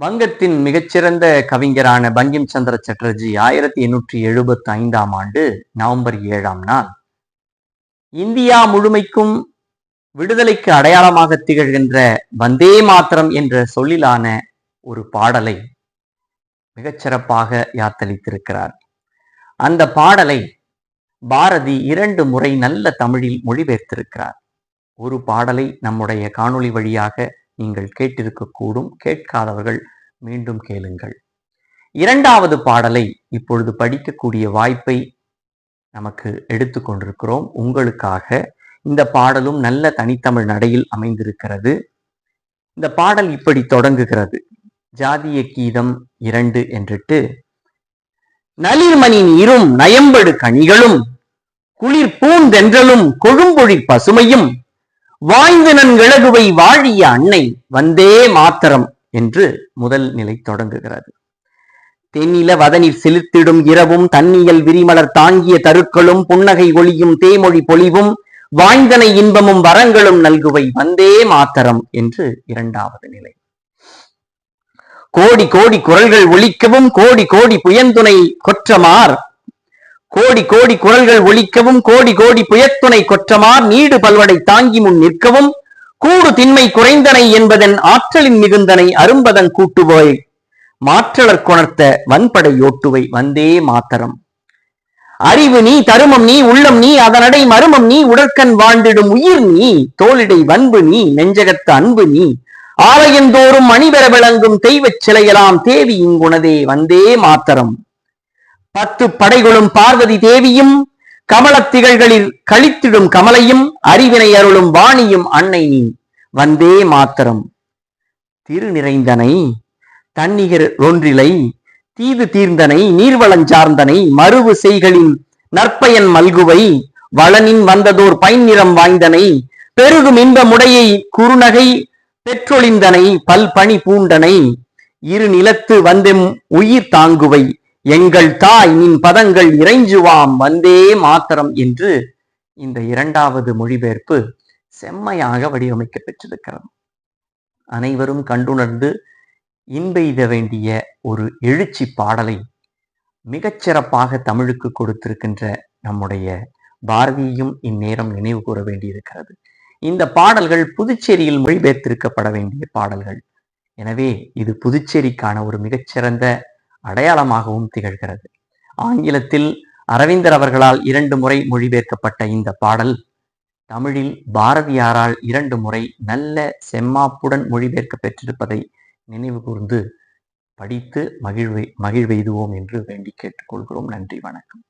வங்கத்தின் மிகச்சிறந்த கவிஞரான பங்கிம் சந்திர சட்டர்ஜி ஆயிரத்தி எண்ணூற்றி எழுபத்தி ஐந்தாம் ஆண்டு நவம்பர் ஏழாம் நாள். இந்தியா முழுமைக்கும் விடுதலைக்கு அடையாளமாக திகழ்கின்ற வந்தே மாத்திரம் என்ற சொல்லிலான ஒரு பாடலை மிகச்சிறப்பாக யாத்தளித்திருக்கிறார். அந்த பாடலை பாரதி இரண்டு முறை நல்ல தமிழில் மொழிபெயர்த்திருக்கிறார். ஒரு பாடலை நம்முடைய காணொளி வழியாக நீங்கள் கேட்டிருக்கக்கூடும் கேட்காதவர்கள் மீண்டும் கேளுங்கள். இரண்டாவது பாடலை இப்பொழுது படிக்கக்கூடிய வாய்ப்பை நமக்கு எடுத்துக்கொண்டிருக்கிறோம் உங்களுக்காக இந்த பாடலும் நல்ல தனித்தமிழ் நடையில் அமைந்திருக்கிறது. இந்த பாடல் இப்படி தொடங்குகிறது. ஜாதிய கீதம் இரண்டு என்றிட்டு நளிர்மணியின் இரும் நயம்படு கனிகளும் குளிர் பூந்தென்றலும் கொழும்பொழி பசுமையும் வாய்ந்து நன்கிழகுவை வாழிய அன்னை வந்தே மாத்தரம் என்று முதல் நிலை தொடங்குகிறது. தென்னில வதனில் செலுத்திடும் இரவும் தன்னியல் விரிமலர் தாங்கிய தருக்களும் புன்னகை ஒளியும் தேமொழி பொழிவும் வாய்ந்தனை இன்பமும் வரங்களும் நல்குவை வந்தே மாத்தரம் என்று இரண்டாவது நிலை. கோடி கோடி குரல்கள் ஒழிக்கவும் கோடி கோடி புயந்துணை கொற்றமார் கோடி கோடி குரல்கள் ஒலிக்கவும் கோடி கோடி புயத்துணை கொற்றமார் நீடு பல்வடை தாங்கி முன் நிற்கவும் கூடு திண்மை குறைந்தனை என்பதன் ஆற்றலின் மிகுந்தனை அரும்பதன் கூட்டுவோய். மாற்றலர் கொணர்த்த வன்படை ஓட்டுவை வந்தே மாத்தரம். அறிவு நீ தருமம் நீ உள்ளம் நீ அதனடை மருமம் நீ உடற்கண் வாழ்ந்திடும் உயிர் நீ தோளிடை வன்பு நீ நெஞ்சகத்து அன்பு நீ. ஆலயந்தோறும் மணிபெற விளங்கும் தெய்வச் சிலையெல்லாம் தேவி இங்குணதே வந்தே மாத்தரம். பத்து படைகளும் பார்வதி தேவியும் கமலத்திகழ்களில் கழித்திடும் கமலையும் அறிவினை அருளும் வாணியும் அன்னை நீ. வந்தே மாத்தரம். திரு நிறைந்தனை தன்னிகர் ஒன்றிலை தீது தீர்ந்தனை நீர்வளஞ்சார்ந்தனை மறுவு செய்களின் நற்பயன் மல்குவை வளனின் வந்ததோர் பைன் நிறம் வாய்ந்தனை பெருகும் இன்ப முடையை குறுநகை பெற்றொழிந்தனை பல்பணி பூண்டனை இரு நிலத்து வந்தெம் உயிர் தாங்குவை. எங்கள் தாய் நின் பதங்கள் இறைஞ்சுவாம் வந்தே மாத்திரம் என்று இந்த இரண்டாவது மொழிபெயர்ப்பு செம்மையாக வடிவமைக்க பெற்றிருக்கிறது. அனைவரும் கண்டுணர்ந்து இன்பெய்த வேண்டிய ஒரு எழுச்சி பாடலை மிகச்சிறப்பாக தமிழுக்கு கொடுத்திருக்கின்ற நம்முடைய பாரதியும் இந்நேரம் நினைவு கூற வேண்டியிருக்கிறது. இந்த பாடல்கள் புதுச்சேரியில் மொழிபெயர்த்திருக்கப்பட வேண்டிய பாடல்கள். எனவே இது புதுச்சேரிக்கான ஒரு மிகச்சிறந்த அடையாளமாகவும் திகழ்கிறது. ஆங்கிலத்தில் அரவிந்தர் அவர்களால் இரண்டு முறை மொழிபெயர்க்கப்பட்ட இந்த பாடல் தமிழில் பாரதியாரால் இரண்டு முறை நல்ல செம்மாப்புடன் மொழிபெயர்க்க பெற்றிருப்பதை நினைவு கூர்ந்து படித்து மகிழ்வை மகிழ்வெய்துவோம் என்று வேண்டி கேட்டுக்கொள்கிறோம் நன்றி வணக்கம்.